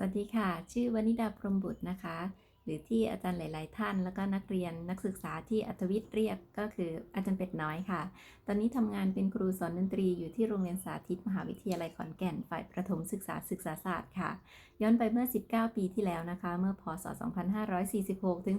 วัสดีค่ะ ชื่อวนิดาพรมบุตรนะคะ รือที่อาจารย์หลาย ๆ ท่าน แล้วก็นักเรียนนักศึกษาที่อัธวิทย์เรียกก็คืออาจารย์เป็ดน้อยค่ะ ตอนนี้ทำงานเป็นครูสอนดนตรีอยู่ที่โรงเรียนสาธิตมหาวิทยาลัยขอนแก่น ฝ่ายประถมศึกษาศึกษาศาสตร์ค่ะ ย้อนไปเมื่อ 19 ปีที่แล้วนะคะ เมื่อพศ 2546 ถึง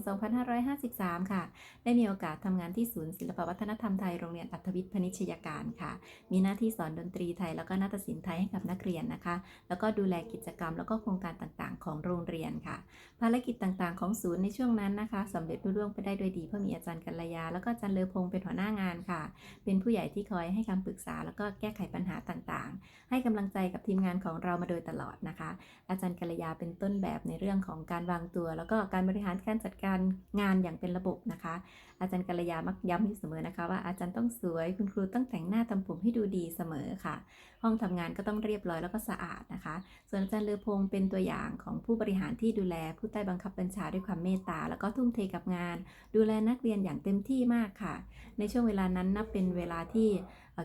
2553 ค่ะ ได้มีโอกาสทำงานที่ศูนย์ศิลปวัฒนธรรมไทยโรงเรียนอัธวิทย์พนิชยการค่ะ มีหน้าที่สอนดนตรีไทย แล้วก็นาฏศิลป์ไทยให้กับนักเรียนนะคะ แล้วก็ดูแลกิจกรรมแล้วก็โครงการต่าง ๆ ของโรงเรียนค่ะ ภารกิจต่าง ๆของศูนย์ในช่วงนั้นนะคะสำเร็จรุ่ร่วงไปได้ด้วยดีเพราะมีอาจารย์กัลยา แล้วก็อาจารย์เลอพงเป็นหัวหน้างานค่ะ เป็นผู้ใหญ่ที่คอยให้คำปรึกษา แล้วก็แก้ไขปัญหาต่างๆ ให้กำลังใจกับทีมงานของเรามาโดยตลอดนะคะ อาจารย์กัลยาเป็นต้นแบบในเรื่องของการวางตัว แล้วก็การบริหารการจัดการงานอย่างเป็นระบบนะคะ อาจารย์กัลยามักย้ำอยู่เสมอนะคะ ว่าอาจารย์ต้องสวย คุณครูต้องแต่งหน้าทำผมให้ดูดีเสมอค่ะ ห้องทำงานก็ต้องเรียบร้อยแล้วก็สะอาดนะคะ ส่วนอาจารย์เลอพงเป็นตัวอย่างของผู้บริหารที่ดูแลผู้ใต้บังคับบัญชาด้วยความเมตตาแล้วก็ทุ่มเทกับงาน ดูแลนักเรียนอย่างเต็มที่มากค่ะ ในช่วงเวลานั้นนับเป็นเวลาที่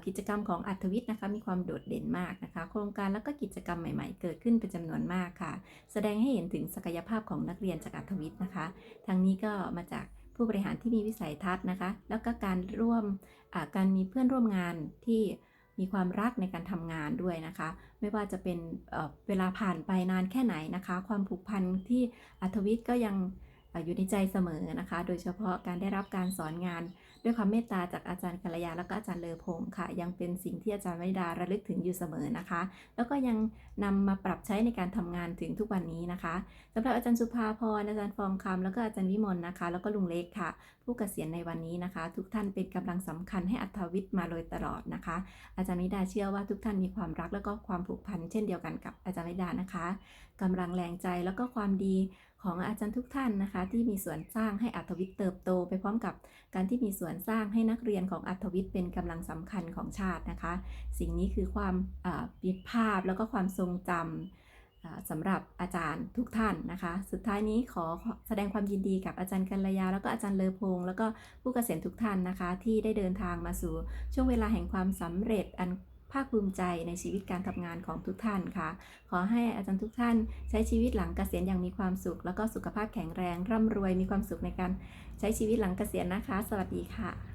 กิจกรรมของอัธวิทย์นะคะมีความโดดเด่นมากนะคะ โครงการแล้วก็กิจกรรมใหม่ๆ เกิดขึ้นเป็นจำนวนมากค่ะ แสดงให้เห็นถึงศักยภาพของนักเรียนจากอัธวิทย์นะคะทั้งนี้ก็มาจากผู้บริหารที่มีวิสัยทัศน์นะคะ แล้วก็การร่วมการมีเพื่อนร่วมงานที่ มีความรักในการทำงานด้วยนะคะ ไม่ว่าจะเป็นเเวลาผ่านไปนานแค่ไหนนะคะ ความผูกพันที่อัธวิทย์ก็ยัง อยู่ในใจเสมอนะคะ โดยเฉพาะการได้รับการสอนงาน ด้วยความเมตตาจากอาจารย์กัลยาแล้วก็อาจารย์เลอพงศ์ค่ะ ยังเป็นสิ่งที่อาจารย์วนิดาระลึกถึงอยู่เสมอนะคะ แล้วก็ยังนำมาปรับใช้ในการทำงานถึงทุกวันนี้นะคะสำหรับอาจารย์สุภาพรอาจารย์ฟองคำแล้วก็อาจารย์วิมลนะคะ แล้วก็ลุงเล็กค่ะ ผู้เกษียณในวันนี้นะคะ ทุกท่านเป็นกำลังสำคัญให้อัธวิทย์มาโดยตลอดนะคะ อาจารย์วิดาเชื่อว่าทุกท่านมีความรักแล้วก็ความผูกพันเช่นเดียวกันกับอาจารย์วิดานะคะกำลังแรงใจแล้วก็ความดี ของอาจารย์ทุกท่านนะคะ ที่มีส่วนสร้างให้อัธวิทย์เติบโต ไปพร้อมกับการที่มีส่วนสร้างให้นักเรียนของอัธวิทย์เป็นกำลังสำคัญของชาตินะคะ สิ่งนี้คือความอ่ามีภาพแล้วก็ความทรงจำอ่าสำหรับอาจารย์ทุกท่านนะคะ สุดท้ายนี้ขอแสดงความยินดีกับอาจารย์กัลยา แล้วก็อาจารย์เลอพง แล้วก็ผู้เกษียณทุกท่านนะคะ ที่ได้เดินทางมาสู่ช่วงเวลาแห่งความสำเร็จอัน ภาคภูมิใจในชีวิตการทำงานของทุกท่านค่ะ ขอให้อาจารย์ทุกท่านใช้ชีวิตหลังเกษียณอย่างมีความสุข แล้วก็สุขภาพแข็งแรง ร่ำรวยมีความสุขในการใช้ชีวิตหลังเกษียณนะคะ สวัสดีค่ะ